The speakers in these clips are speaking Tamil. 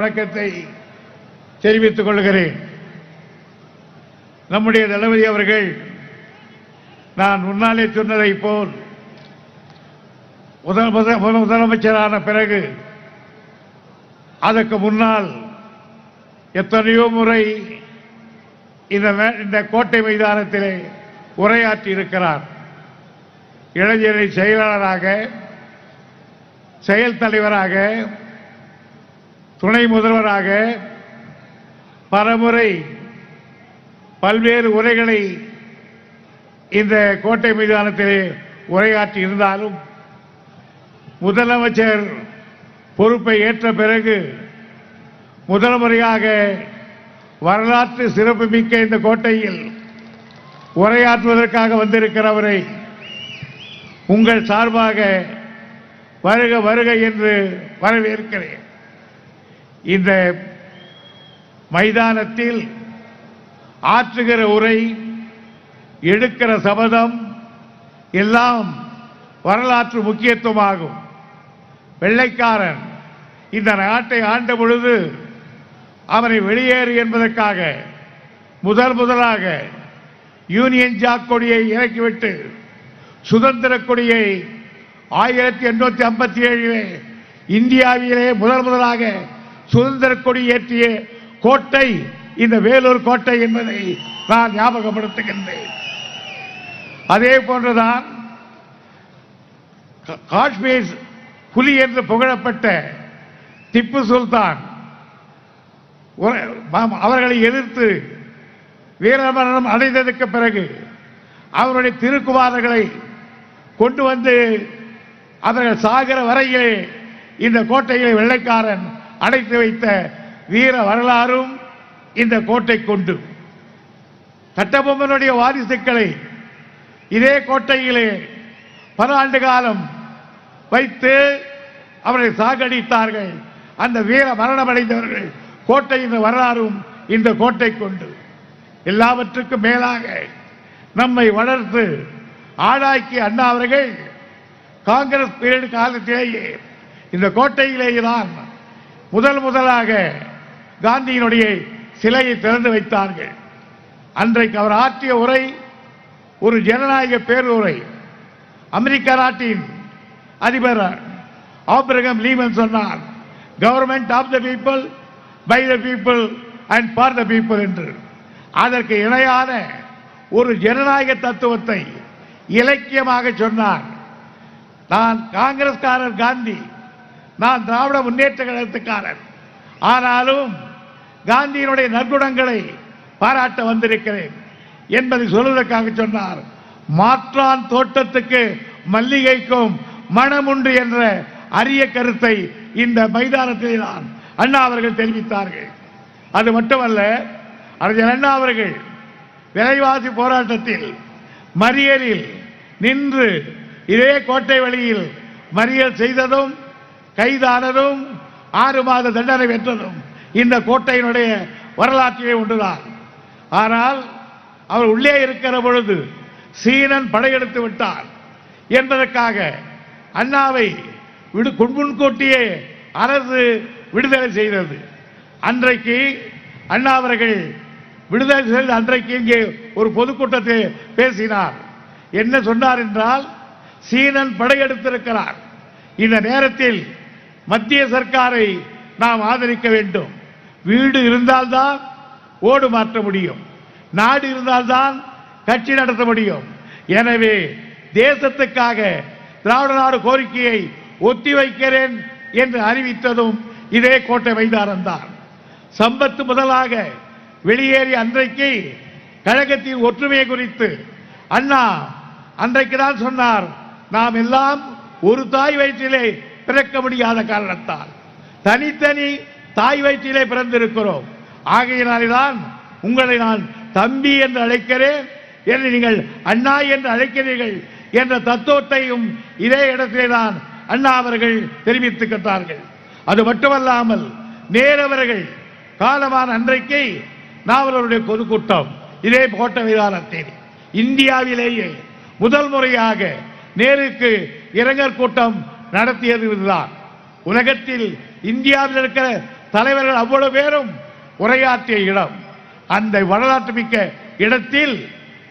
வணக்கத்தை தெரிவித்துக் கொள்கிறேன். நம்முடைய தளபதி அவர்கள் நான் முன்னாலே சொன்னதை போல் முதல் முதலமைச்சரான பிறகு அதற்கு முன்னால் எத்தனையோ முறை இந்த இந்த கோட்டை மைதானத்திலே உரையாற்றி இருக்கிறார். இளைஞரை செயலாளராக செயல் தலைவராக துணை முதல்வராக பலமுறை பல்வேறு உரைகளை இந்த கோட்டை மைதானத்திலே உரையாற்றி இருந்தாலும் முதலமைச்சர் பொறுப்பை ஏற்ற பிறகு முதல் முறையாக வரலாற்று சிறப்புமிக்க இந்த கோட்டையில் உரையாற்றுவதற்காக வந்திருக்கிறவரை உங்கள் சார்பாக வருக வருக என்று வரவேற்கிறேன். இந்த மைதானத்தில் ஆற்றுகிற உரை எடுக்கிற சபதம் எல்லாம் வரலாற்று முக்கியத்துவமாகும். வெள்ளைக்காரன் இந்த நாட்டை ஆண்ட பொழுது அவனை வெளியேறு என்பதற்காக முதல் முதலாக யூனியன் ஜாக் கொடியை இறக்கிவிட்டு சுதந்திர கொடியை ஆயிரத்தி எண்ணூத்தி ஐம்பத்தி ஏழிலே இந்தியாவிலே முதல் முதலாக சுதந்திர கொடி ஏற்றிய கோட்டை இந்த வேலூர் கோட்டை என்பதை நான் ஞாபகப்படுத்துகின்றேன். அதே போன்றுதான் காஷ்மீர் புலி என்று புகழப்பட்ட திப்பு சுல்தான் அவர்களை எதிர்த்து வீரமரணம் அடைந்ததற்கு பிறகு அவருடைய திருக்குமாரர்களை கொண்டு வந்து அவர்கள் சாகிற வரையிலே இந்த கோட்டையை வெள்ளைக்காரன் அடைத்து வைத்த வீர வரலாறும் இந்த கோட்டை கொண்டு. தட்டபொம்மனுடைய வாரிசுக்களை இதே கோட்டையிலே பல ஆண்டு காலம் வைத்து அவரை சாகடித்தார்கள். அந்த வீர மரணமடைந்தவர்கள் கோட்டையின் வரலாறும் இந்த கோட்டை கொண்டு. எல்லாவற்றுக்கும் மேலாக நம்மை வளர்த்து ஆளாக்கி அண்ணா அவர்கள் காங்கிரஸ் பீரியட் காலத்திலேயே இந்த கோட்டையிலேயே தான் முதல் முதலாக காந்தியினுடைய சிலையை திறந்து வைத்தார்கள். அன்றைக்கு அவர் ஆற்றிய உரை ஒரு ஜனநாயக பேருரை. அமெரிக்க நாட்டின் அதிபர் ஆபிரகம் லீமன் சொன்னார் government of the people by the people and for the people என்று. அதற்கு இணையான ஒரு ஜனநாயக தத்துவத்தை இலக்கியமாக சொன்னார். நான் காங்கிரஸ்காரர் காந்தி நான் திராவிட முன்னேற்ற கழகத்துக்காரர் ஆனாலும் காந்தியினுடைய நற்குணங்களை பாராட்ட வந்திருக்கிறேன் என்பதை சொல்வதற்காக சொன்னார். மாற்றான் தோட்டத்துக்கு மல்லிகைக்கும் மனம் உண்டு என்ற அரிய கருத்தை இந்த மைதானத்தில் தான் அண்ணா அவர்கள் தெரிவித்தார்கள். அது மட்டுமல்ல அறிஞர் அண்ணா அவர்கள் விலைவாசி போராட்டத்தில் மறியலில் நின்று இதே கோட்டை வழியில் மறியல் செய்ததும் கைதானதும் ஆறு மாத தண்டனை வென்றதும் இந்த கோட்டையினுடைய வரலாற்றிலே ஒன்றுதான் ஆனால் அவர் உள்ளே இருக்கிற பொழுது சீனன் படையெடுத்து விட்டார் என்பதற்காக அண்ணாவை விடு முன்கூட்டியே அரசு விடுதலை செய்தது. அன்றைக்கு அண்ணா அவர்கள் விடுதலை செய்த அன்றைக்கு இங்கே ஒரு பொதுக்கூட்டத்தில் பேசினார். என்ன சொன்னார் என்றால் சீனன் படையெடுத்திருக்கிறார். இந்த நேரத்தில் மத்திய சர்க்காரை நாம் ஆதரிக்க வேண்டும். வீடு இருந்தால்தான் ஓடு மாற்ற முடியும். நாடு இருந்தால்தான் கட்சி நடத்த முடியும். எனவே தேசத்துக்காக திராவிட நாடு கோரிக்கையை ஒத்திவைக்கிறேன் என்று அறிவித்ததும் இதே கோட்டை வைத்தாரன் தான். சம்பத்து முதலாக வெளியேறிய அன்றைக்கு கழகத்தின் ஒற்றுமையை குறித்து அண்ணா அன்றைக்கு தான் சொன்னார் நாம் எல்லாம் ஒரு தாய் வயிற்றிலே பிறக்க முடியாத காரணத்தால். தனித்தனி தாய் வயிற்றிலே பிறந்திருக்கிறோம். ஆகையினால்தான் உங்களை நான் தம்பி என்று அழைக்கிறேன் என்று நீங்கள் அண்ணா என்று அழைக்கிறீர்கள் என்ற தத்துவத்தையும் இதே இடத்திலே தான் அண்ணா அவர்கள் தெரிவித்துக்கிட்டார்கள் அது மட்டுமல்லாமல் நேரவர்கள் காலமான அன்றைக்கு நாவலருடைய பொதுக்கூட்டம் இதே கோட்ட விதானத்தில் இந்தியாவிலேயே முதல் முறையாக நேருக்கு இரங்கல் கூட்டம் நடத்தியது இதுதான். உலகத்தில் இந்தியாவில் இருக்கிற தலைவர்கள் அவ்வளவு பேரும் உரையாற்றிய இடம். அந்த வரலாற்று மிக்க இடத்தில்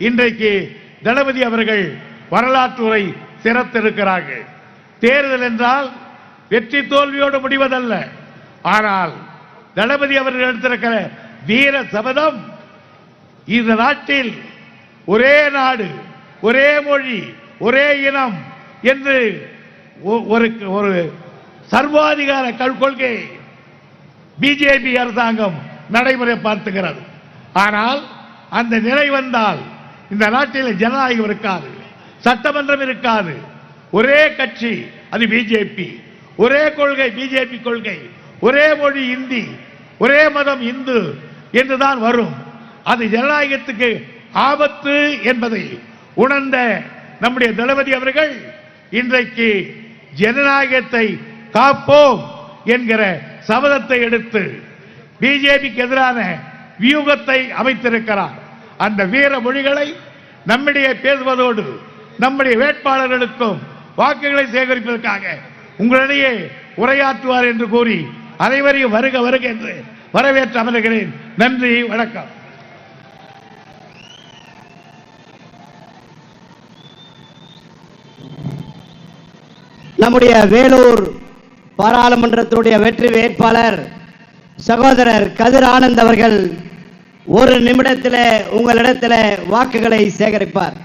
இன்றைக்கு தளபதி அவர்கள் வரலாற்று உரை சிறத்திருக்கிறார்கள். தேர்தல் என்றால் வெற்றி தோல்வியோடு முடிவதல்ல. ஆனால் தளபதி அவர்கள் எடுத்திருக்கிற வீர சபதம் இந்த நாட்டில் ஒரே நாடு ஒரே மொழி ஒரே இனம் என்று ஒரு ஒரு சர்வாதிகார கல் கொள்கை பிஜேபி அரசாங்கம் நடைமுறை பார்த்துகிறது. ஆனால் அந்த நிலை வந்தால் இந்த நாட்டில் ஜனநாயகம் இருக்காது சட்டமன்றம் இருக்காது. ஒரே கட்சி அது பிஜேபி. ஒரே கொள்கை பிஜேபி கொள்கை. ஒரே மொழி இந்தி ஒரே மதம் இந்து என்றுதான் வரும். அது ஜனநாயகத்துக்கு ஆபத்து என்பதை உணர்ந்த நம்முடைய தளபதி அவர்கள் இன்றைக்கு ஜனநாயகத்தை காப்போம் என்கிற சபதத்தை எடுத்து பிஜேபிக்கு எதிரான வியூகத்தை அமைத்திருக்கிறார். அந்த வீர மொழிகளை நம்மிடையே பேசுவதோடு நம்முடைய வேட்பாளர்களுக்கும் வாக்குகளை சேகரிப்பதற்காக உங்களிடையே உரையாற்றுவார் என்று கூறி அனைவரையும் வருக வருக என்று வரவேற்று அமர்கிறேன். நன்றி வணக்கம். நம்முடைய வேலூர் பாராளுமன்றத்தினுடைய வெற்றி வேட்பாளர் சகோதரர் கதிர் ஆனந்த் அவர்கள் ஒரு நிமிடத்தில் உங்களிடத்தில் வாக்குகளை சேகரிப்பார்.